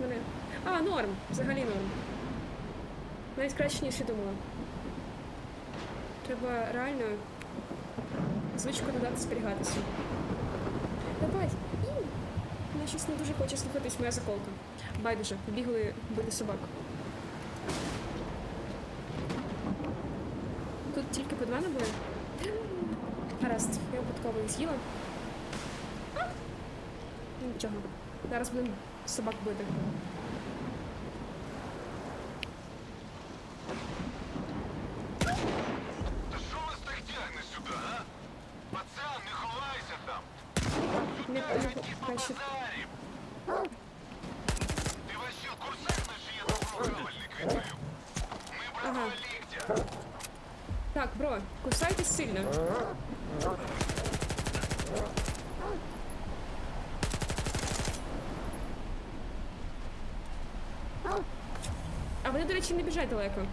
мене. А, норм. Взагалі норм. Навіть краще, ніж я думала. Треба реально звичку додати зберігатися. Давай. Вона щось не дуже хоче слухатись моя заколка. Байдуже, побігли бити собак. Тут тільки по два набої. Гаразд, я випадково їх з'їла. Нічого. Зараз будемо собак бити. Та що вас так тягне сюди, а? Пацан, не ховайся там! Не, Сюди, не, ті по краще. базарі! Ти вас що, курсак на що я добровольник віддаю? Ми Ага. братва ліктя! Так, бро, кусайтесь сильно. Вони, до речі, не біжать далеко.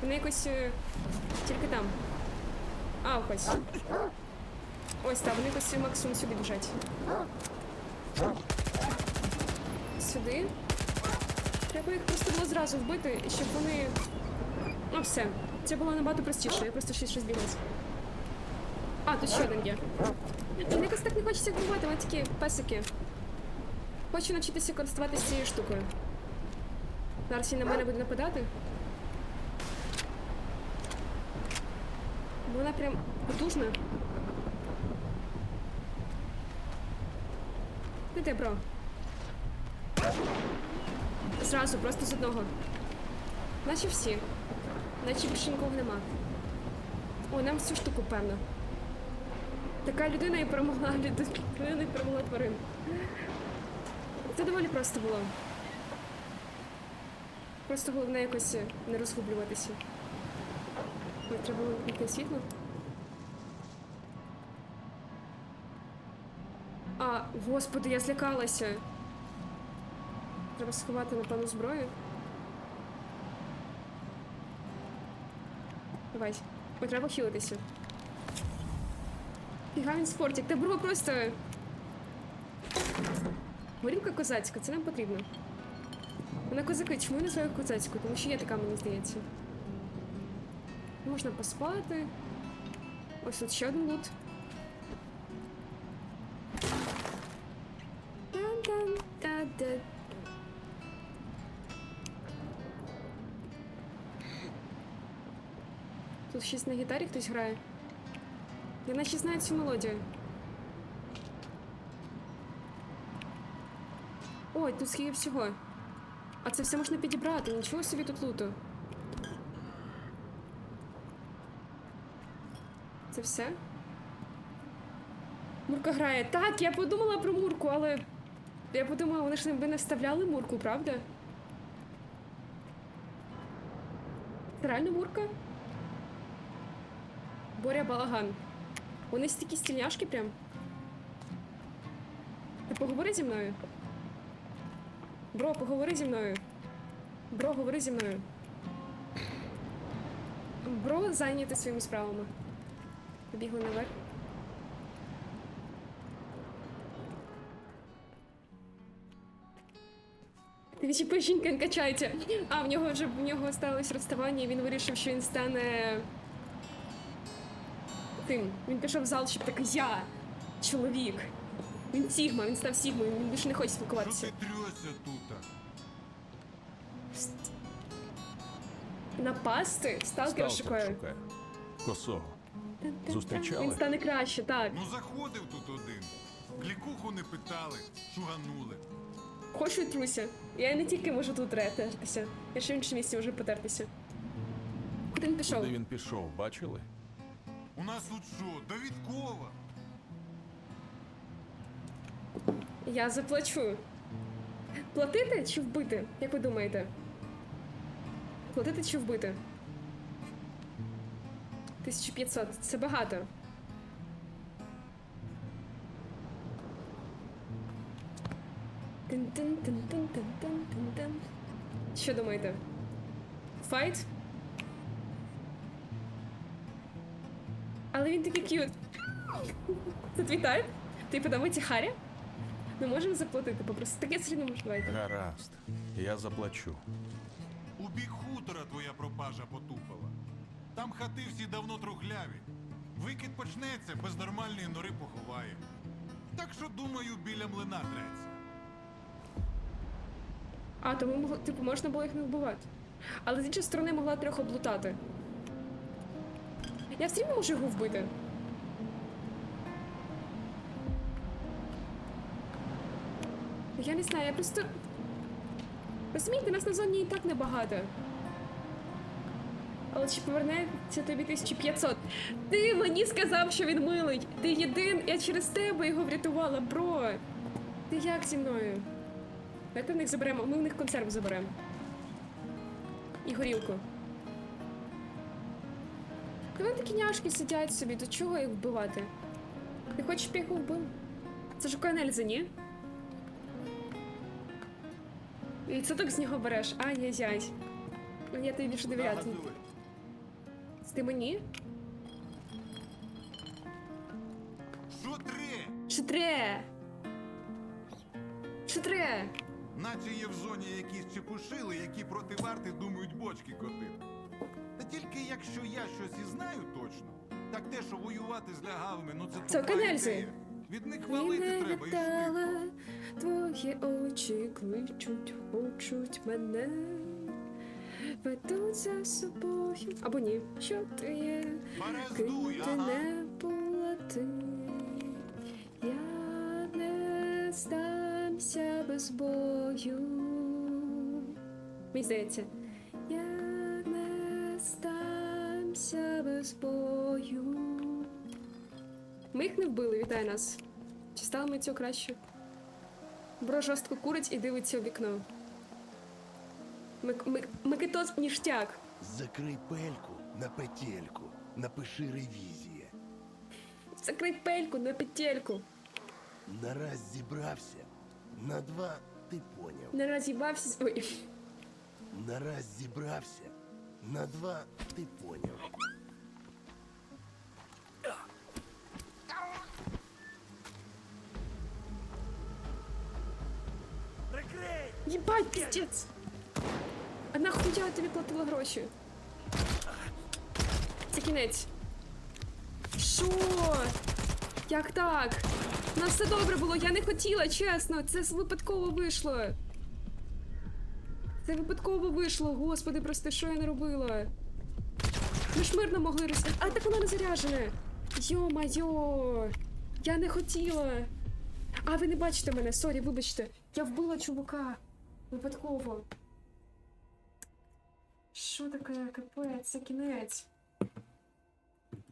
Вони якось е, тільки там. А, ось. Ось так, вони якось максимум сюди біжать. Сюди. Треба їх просто було зразу вбити, щоб вони. Ну все. Це було набагато простіше, я просто щось розбіглась. А, тут ще один є. Мені якось так не хочеться вбивати, вони такі песики. Хочу навчитися користуватися цією штукою. Зараз на мене буде нападати. Вона прям потужна. Ти, бро? Зразу, просто з одного. Наче всі. Наче більше нікого нема. О, нам цю штуку, певно. Така людина і перемогла люд- людина і перемогла тварин. Це доволі просто було. Просто головне якось е, не розгублюватися. Ой, треба вимкнути світло. А, господи, я злякалася. Треба сховати, напевно, зброю. Давай. Ой, треба хілитися. Фіга він спортик. Та бро просто. Горілка козацька, це нам потрібно. Вона козаки, чому я називаю козацьку? Тому що є така, мені здається. Можна поспати. Ось тут ще один лут. Тут щось на гітарі хтось грає. Я наче знаю цю мелодію. Ой, тут скільки всього. А це все можна підібрати, нічого собі тут луту. Це все? Мурка грає. Так, я подумала про Мурку, але. Я подумала, вони ж не вставляли Мурку, правда? Це реально Мурка? Боря Балаган. Вони такі стільняшки прям. Ти поговори зі мною? Бро, поговори зі мною. Бро, говори зі мною. Бро зайняти своїми справами. Побігли наверх. Відчіпи жінка, качається. А, в нього вже в нього сталося розставання, і він вирішив, що він стане. Тим. Він пішов в зал, щоб такий я, чоловік. Він Сігма, він став Сігмою, він більше не хоче Що спілкуватися. ти трьося тут? Напасти? Сталкера шукає. шукає. Косого. Зустрічали? Він стане краще, так. Ну заходив тут один. Клікуху не питали, шуганули. Хочу і труся. Я не тільки можу тут ретертися. Я ще в іншому місці можу потертися. Куди він пішов? Куди він пішов, бачили? У нас тут що, Давідкова? Я заплачу. Платити чи вбити? Як ви думаєте? Платити чи вбити? 1500. Це багато. Що думаєте? Файт? Але він такий к'ют. Це твій тайп? Тобі подобається Харі? Ми можемо заплатити, попросити. Таке все одно може давайте. Гаразд. Я заплачу. У бік хутора твоя пропажа потупала. Там хати всі давно трухляві. Викид почнеться, без нормальної нори поховає. Так що, думаю, біля млина треться. А, тому могло, типу, можна було їх не вбивати. Але з іншої сторони могла трьох облутати. Я все рівно можу його вбити. Я не знаю, я просто. Розумієте, нас на зоні і так небагато. Але чи повернеться тобі 1500? Ти мені сказав, що він милий. Ти єдин, я через тебе його врятувала, бро. Ти як зі мною? Давайте в них заберемо, ми в них консерву заберемо. І горілку. Та вони такі няшки сидять собі, до чого їх вбивати? Ти хочеш, щоб я їх вбив? Це ж Ельза, ні? І це так з нього береш. Ай-яй-яй. Я тобі більше довіряти. Ти мені? Що тре? Шитре! Шитре! Наче є в зоні якісь чепушили, які проти варти думають бочки котити. Та тільки якщо я щось і знаю точно, так те, що воювати з лягавими, ну це Це Канельзи. Від них валити не треба і швидко. твої очі кличуть, хочуть мене. Ведуть за собою. Або ні. Що ти є? Ким ти ага. не була ти. Я не здамся без бою. Мені здається. Я не здамся без бою. Ми їх не вбили, вітає нас. Чи стало ми цього краще? Бро жорстко курить і дивиться у вікно. Мик- Мик- Микитос ніштяк. Закрий пельку на петельку, напиши ревізія. Закрий пельку на петельку. Нараз зібрався. На два ти поняв. Не роз'їбався. з- Ой. Нараз зібрався. На два ти поняв. Піздець! А нахуя я тобі платила гроші? Це кінець. Що? Як так? У нас все добре було, я не хотіла, чесно. Це випадково вийшло. Це випадково вийшло, господи, просто що я не робила. Ми ж мирно могли роз... А так воно не заряджене. Йо-майо! Я не хотіла. А, ви не бачите мене, сорі, вибачте. Я вбила чувака. Випадково. Що таке капець, це кінець.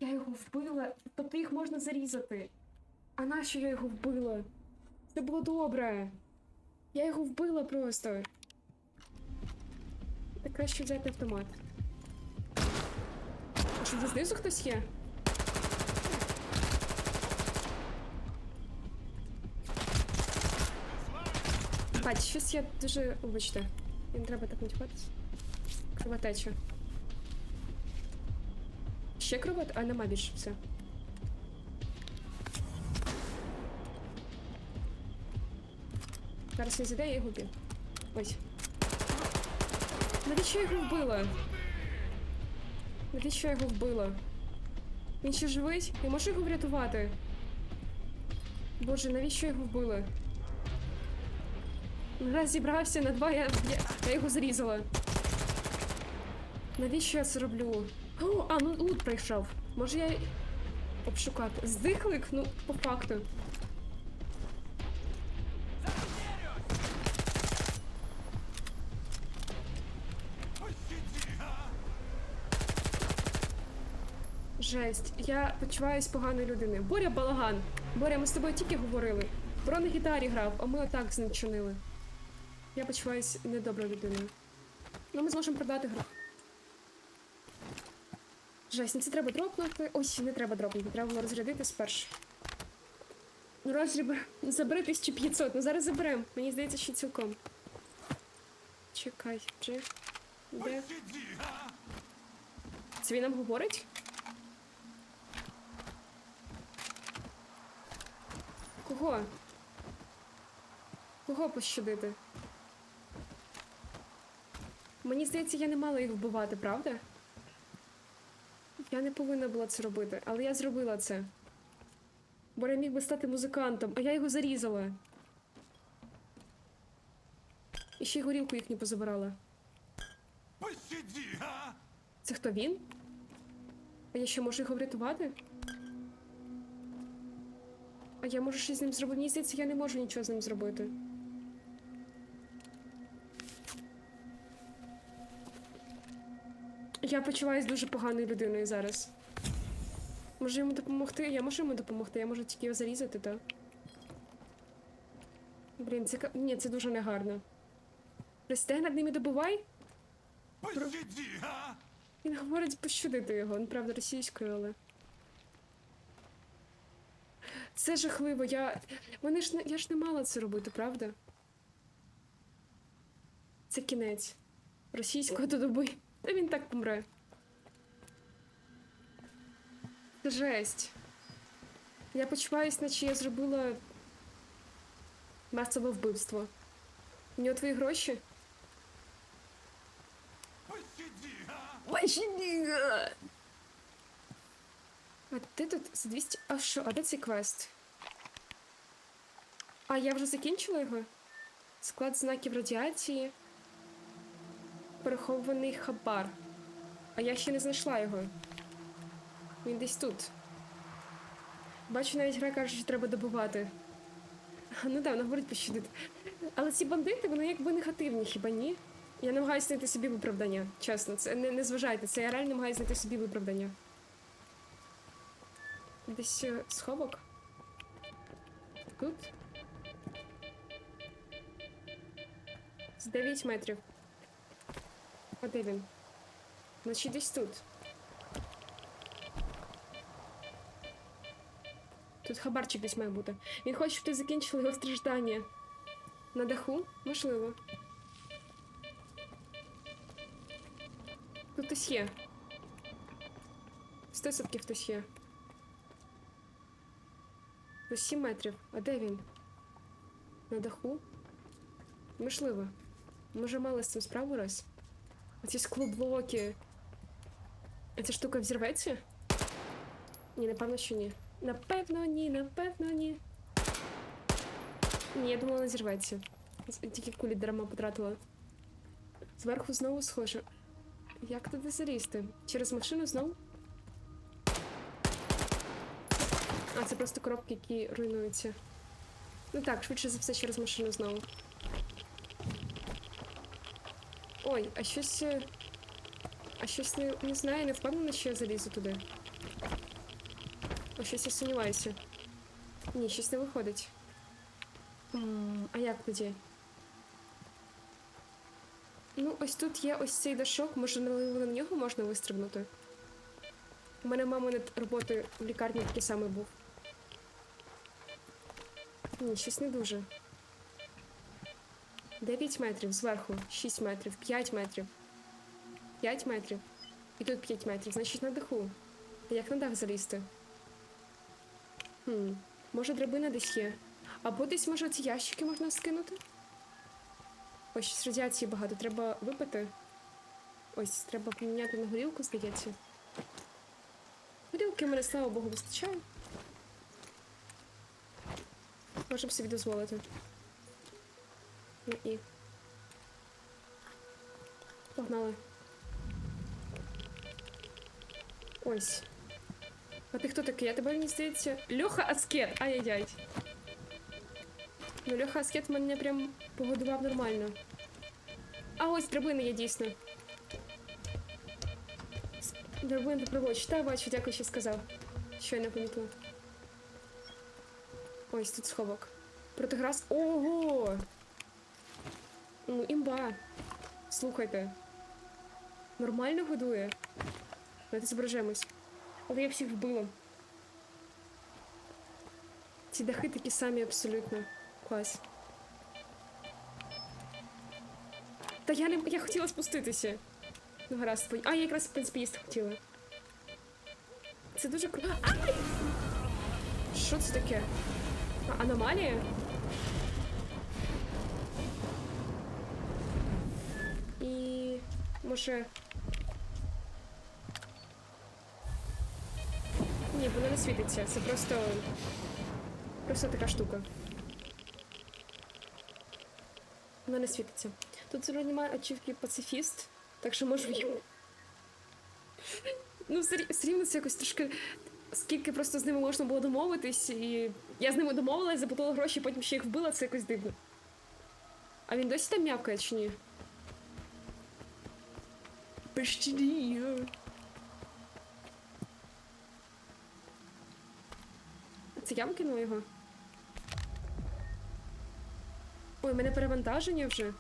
Я його вбила. Тобто їх можна зарізати. А нащо я його вбила? Це було добре. Я його вбила просто. Так краще взяти автомат. А що, вже знизу хтось є? Бач, щось я дуже. Вибачте. Не треба так матюкатись. Кровотеча. Ще кровот? А нема більше все. Зараз він зайде, я його вб'ю. Ось. Навіщо я його вбила? Навіщо я його вбила? Він ще живий? Я можу його врятувати? Боже, навіщо я його вбила? Раз зібрався на два, я, я, я його зрізала. Навіщо я це роблю? О, а, ну лут прийшов. Може я обшукати. Здихлик? Ну, по факту. Жесть, я почуваюсь поганою людиною. Боря балаган. Боря, ми з тобою тільки говорили. Бро на гітарі грав, а ми отак з ним чинили. Я почуваюсь недоброю людиною. Ну, ми зможемо продати гру. Жесть, ну це треба дропнути. Ось, не треба дропнути, треба було розрядити спершу. Ну, розріб... Забери 1500, ну зараз заберемо. Мені здається, що цілком. Чекай, Джи. Де? Це він нам говорить? Кого? Кого пощадити? Мені здається, я не мала їх вбивати, правда? Я не повинна була це робити, але я зробила це. Бо я міг би стати музикантом, а я його зарізала. І ще й горілку їхню позабирала. Пощаді, а? Це хто він? А я ще можу його врятувати? А я можу щось з ним зробити? Мені здається, я не можу нічого з ним зробити. Я почуваюсь дуже поганою людиною зараз. Можу йому допомогти? Я можу йому допомогти, я можу тільки його зарізати, так? Блін, це ні, це дуже негарно. Пристегни над ними добувай? Він говорить пощадити його, він правда російською, але. Це жахливо, я. Вони ж не. Я ж не мала це робити, правда? Це кінець. Російського до доби. Та він так помре. Це жесть. Я почуваюсь, наче я зробила масове вбивство. У нього твої гроші? Пощаді, а? А ти тут за 200... А що, а де цей квест? А, я вже закінчила його? Склад знаків радіації. Перехований хабар. А я ще не знайшла його. Він десь тут. Бачу, навіть гра каже, що треба добувати. Ну так, говорить пощадити. Але ці бандити, вони якби негативні, хіба ні? Я намагаюся знайти собі виправдання. Чесно, це не, не зважайте, це я реально намагаюся знайти собі виправдання. Десь е, сховок? Тут? З 9 метрів. А де він? Значить десь тут. Тут хабарчик десь має бути. Він хоче, щоб ти закінчила його страждання. На даху? Можливо. Тут хтось є. Сто відсотків хтось є. По 7 метрів. А де він? На даху? Можливо. Може, мали з цим справу раз? Оці склоблоки. А ця штука взірветься? Ні, напевно, що ні. Напевно, ні, напевно, ні. Ні, я думала, вона зірветься. Тільки кулі дарма потратила. Зверху знову схоже. Як туди залізти? Через машину знову? А, це просто коробки, які руйнуються. Ну так, швидше за все через машину знову. Ой, а щось. е, А щось не, не знаю, не впевнена, що я залізу туди. А щось я сумніваюся. Ні, щось не виходить. М, А як тоді? Ну, ось тут є ось цей дашок, може на нього можна вистрибнути. У мене мама над роботи в лікарні такий самий був. Ні, щось не дуже. 9 метрів зверху, 6 метрів, 5 метрів. 5 метрів. І тут 5 метрів, значить на даху. А як на дах залізти? Хм, може драбина десь є. Або десь, може, ці ящики можна скинути? Ось щось радіації багато, треба випити. Ось, треба поміняти на горілку, здається. Горілки мене, слава Богу, вистачає. Можемо собі дозволити. Ну і. Погнали. Ось. А ти хто такий? Я тебе мені здається. Льоха Аскет! Ай-яй-яй. Ну, Льоха Аскет мене прям погодував нормально. А ось драбини є дійсно. Драбини привоч. Та бачу, дякую, що сказав. Що я не помітила. Ось тут сховок. Протиграс. Ого! Ну, імба. Слухайте. Нормально годує. Давайте зображаємось. Але я всіх вбила. Ці дахи такі самі абсолютно. Клас. Та я не. Я хотіла спуститися. Ну, гаразд. А, я якраз, в принципі, їсти хотіла. Це дуже круто. Ай! Що це таке? А, аномалія? Може. Ні, воно не світиться. Це просто. Просто така штука. Воно не світиться. Тут одно немає ачівки пацифіст, так що можу їм. Ну, все, рівно це якось трошки. Скільки просто з ними можна було домовитись, і я з ними домовилась, заплатила гроші, потім ще їх вбила, це якось дивно. А він досі там м'явкає чи ні? Пощаді. Це я викинула його? Ой, мене перевантаження вже.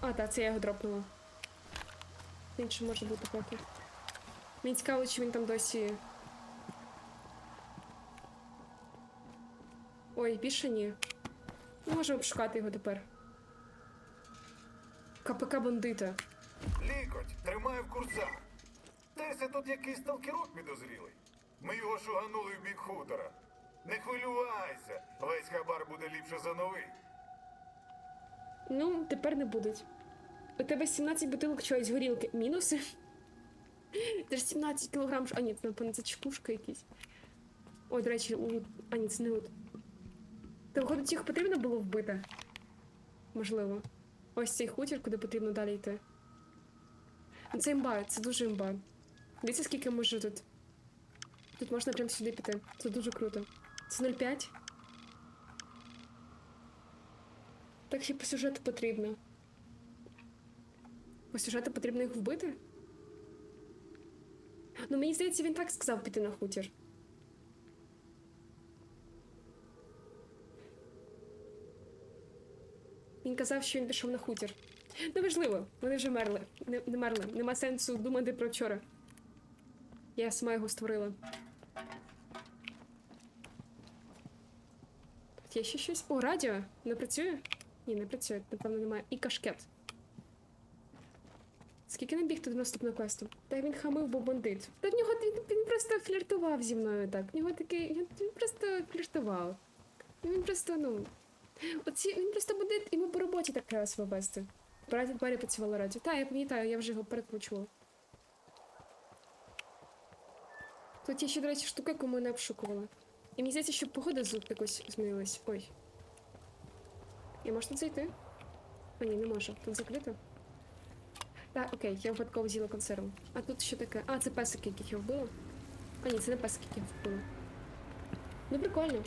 А, так, це я його дропнула. Він ще може бути поки. Мені цікаво, чи він там досі. Ой, більше ні. Ми можемо обшукати його тепер. КПК бандита. Лікоть, тримай в курсах. Десь тут якийсь сталкерок підозрілий. Ми його шуганули в бік хутора. Не хвилювайся, весь хабар буде ліпше за новий. Ну, тепер не будуть. У тебе 17 бутилок чогось горілки. Мінуси? Це ж 17 кілограм. А ні, це напевно це чекушка якісь. Ой, до речі, лут. А ні, це не лут. Та виходить, їх потрібно було вбити? Можливо. Ось цей хутір, куди потрібно далі йти. Це імба, це дуже імба. Дивіться, скільки може тут. Тут можна прямо сюди піти. Це дуже круто. Це 0,5. Так ще по сюжету потрібно. По сюжету потрібно їх вбити? Ну, мені здається, він так сказав піти на хутір. Він казав, що він пішов на хутір. Неважливо, вони вже мерли. Не, не мерли. Нема сенсу думати про вчора. Я сама його створила. Тут є ще щось. О, радіо! Не працює? Ні, не працює, напевно, немає. І кашкет. Скільки нам бігти до наступного квесту? Та він хамив, бо бандит. Та в нього він, він просто фліртував зі мною так. В нього такий. Він просто фліртував. Він просто, ну. Оці, він просто бандит, йому по роботі так треба себе вести. Двері працювала радіо. Та, я пам'ятаю, я вже його перекручувала. Тут є ще, до речі, штука, яку ми не обшукували. І мені здається, що погода звук якось змінилась. Ой. Я можу тут зайти? А ні, не можу. Тут закрито. Так, окей, я випадково з'їла консерву. А тут що таке? А, це песики, яких я вбила. А ні, це не песики, яких я вбила. Ну, прикольно.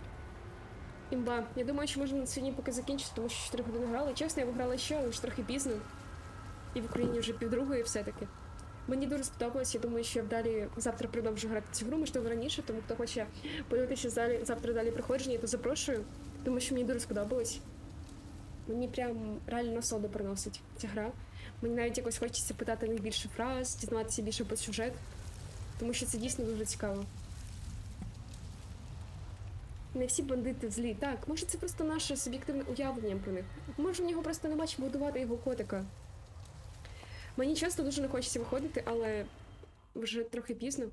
Імба. Я думаю, що на сьогодні поки закінчити, тому що 4 години грали. Чесно, я виграла ще, але ж трохи пізно. І в Україні вже півдругої все-таки. Мені дуже сподобалось, я думаю, що я далі завтра продовжу грати цю гру, можливо раніше, тому хто хоче подивитися залі, завтра далі проходження, то запрошую, тому що мені дуже сподобалось. Мені прям реально насолоду приносить ця гра. Мені навіть якось хочеться питати них більше фраз, дізнаватися більше про сюжет, тому що це дійсно дуже цікаво. Не всі бандити злі. Так, може це просто наше суб'єктивне уявлення про них. Може в нього просто нема чим будувати його котика. Мені часто дуже не хочеться виходити, але вже трохи пізно.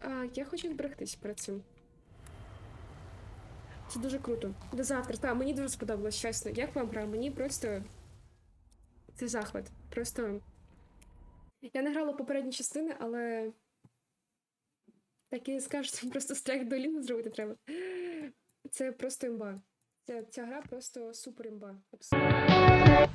А, я хочу зберегтись перед цим. Це дуже круто. До завтра. Так, мені дуже сподобалось, чесно. Як вам гра? Мені просто. Це захват. Просто. Я не грала попередні частини, але. Так і скажуть, просто страйк до ліну зробити треба. Це просто імба. Ця, ця гра просто супер імба. Абсолютно.